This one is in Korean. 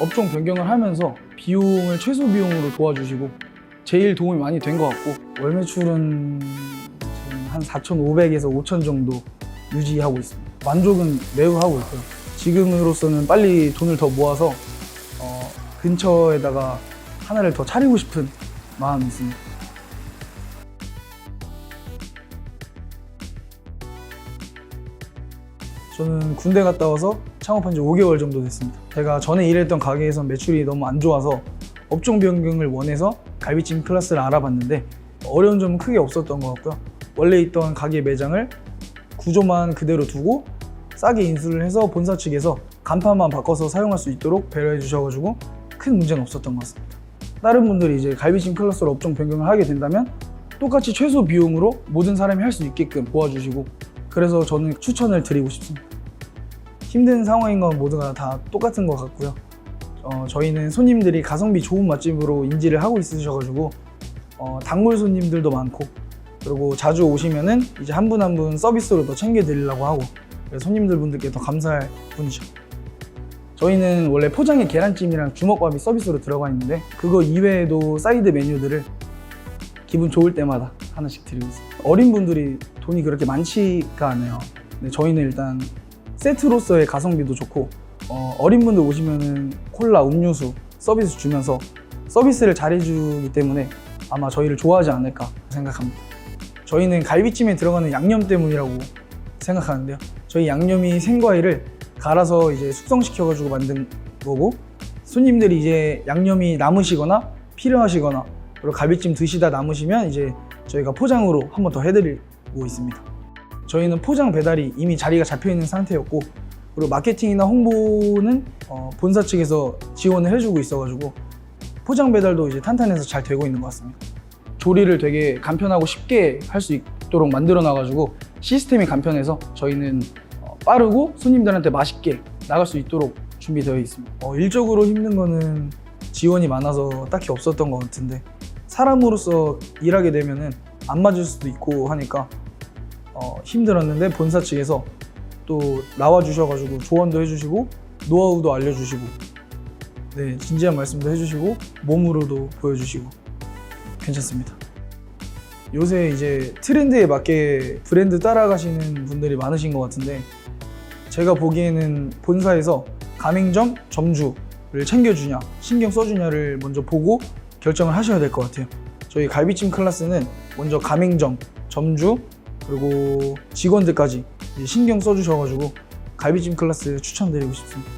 업종 변경을 하면서 비용을 최소 비용으로 도와주시고 제일 도움이 많이 된 것 같고 월 매출은 한 4,500에서 5,000 정도 유지하고 있습니다. 만족은 매우 하고 있고요. 지금으로서는 빨리 돈을 더 모아서 어, 근처에다가 하나를 더 차리고 싶은 마음이 있습니다. 저는 군대 갔다 와서 창업한 지 5개월 정도 됐습니다. 제가 전에 일했던 가게에선 매출이 너무 안 좋아서 업종 변경을 원해서 갈비찜 클래스를 알아봤는데 어려운 점은 크게 없었던 것 같고요. 원래 있던 가게 매장을 구조만 그대로 두고 싸게 인수를 해서 본사 측에서 간판만 바꿔서 사용할 수 있도록 배려해 주셔가지고 큰 문제는 없었던 것 같습니다. 다른 분들이 이제 갈비찜 클래스로 업종 변경을 하게 된다면 똑같이 최소 비용으로 모든 사람이 할 수 있게끔 도와주시고 그래서 저는 추천을 드리고 싶습니다. 힘든 상황인 건 모두가 다 똑같은 것 같고요. 어, 저희는 손님들이 가성비 좋은 맛집으로 인지를 하고 있으셔가지고 어, 단골 손님들도 많고 그리고 자주 오시면은 이제 한 분 한 분 서비스로 더 챙겨드리려고 하고 손님들 분들께 더 감사할 뿐이죠. 저희는 원래 포장에 계란찜이랑 주먹밥이 서비스로 들어가 있는데 그거 이외에도 사이드 메뉴들을 기분 좋을 때마다 하나씩 드리고 있습니다. 어린 분들이 돈이 그렇게 많지가 않아요. 근데 저희는 일단 세트로서의 가성비도 좋고 어, 린 분들 오시면은 콜라, 음료수 서비스 주면서 서비스를 잘해주기 때문에 아마 저희를 좋아하지 않을까 생각합니다. 저희는 갈비찜에 들어가는 양념 때문이라고 생각하는데요. 저희 양념이 생과일을 갈아서 이제 숙성시켜가지고 만든 거고 손님들이 이제 양념이 남으시거나 필요하시거나 그리고 갈비찜 드시다 남으시면 이제 저희가 포장으로 한 번 더 해드리고 있습니다. 저희는 포장 배달이 이미 자리가 잡혀 있는 상태였고 그리고 마케팅이나 홍보는 어, 본사 측에서 지원을 해주고 있어가지고 포장 배달도 이제 탄탄해서 잘 되고 있는 것 같습니다. 조리를 되게 간편하고 쉽게 할 수 있도록 만들어 놔가지고 시스템이 간편해서 저희는 어, 빠르고 손님들한테 맛있게 나갈 수 있도록 준비되어 있습니다. 어, 일적으로 힘든 거는 지원이 많아서 딱히 없었던 것 같은데 사람으로서 일하게 되면은 안 맞을 수도 있고 하니까 어, 힘들었는데 본사 측에서 또 나와 주셔가지고 조언도 해주시고 노하우도 알려주시고 네 진지한 말씀도 해주시고 몸으로도 보여주시고 괜찮습니다. 요새 이제 트렌드에 맞게 브랜드 따라가시는 분들이 많으신 것 같은데 제가 보기에는 본사에서 가맹점, 점주를 챙겨주냐, 신경 써주냐를 먼저 보고 결정을 하셔야 될 것 같아요. 저희 갈비찜 클래스는 먼저 가맹점, 점주, 그리고 직원들까지 신경 써주셔가지고 갈비찜 클래스 추천드리고 싶습니다.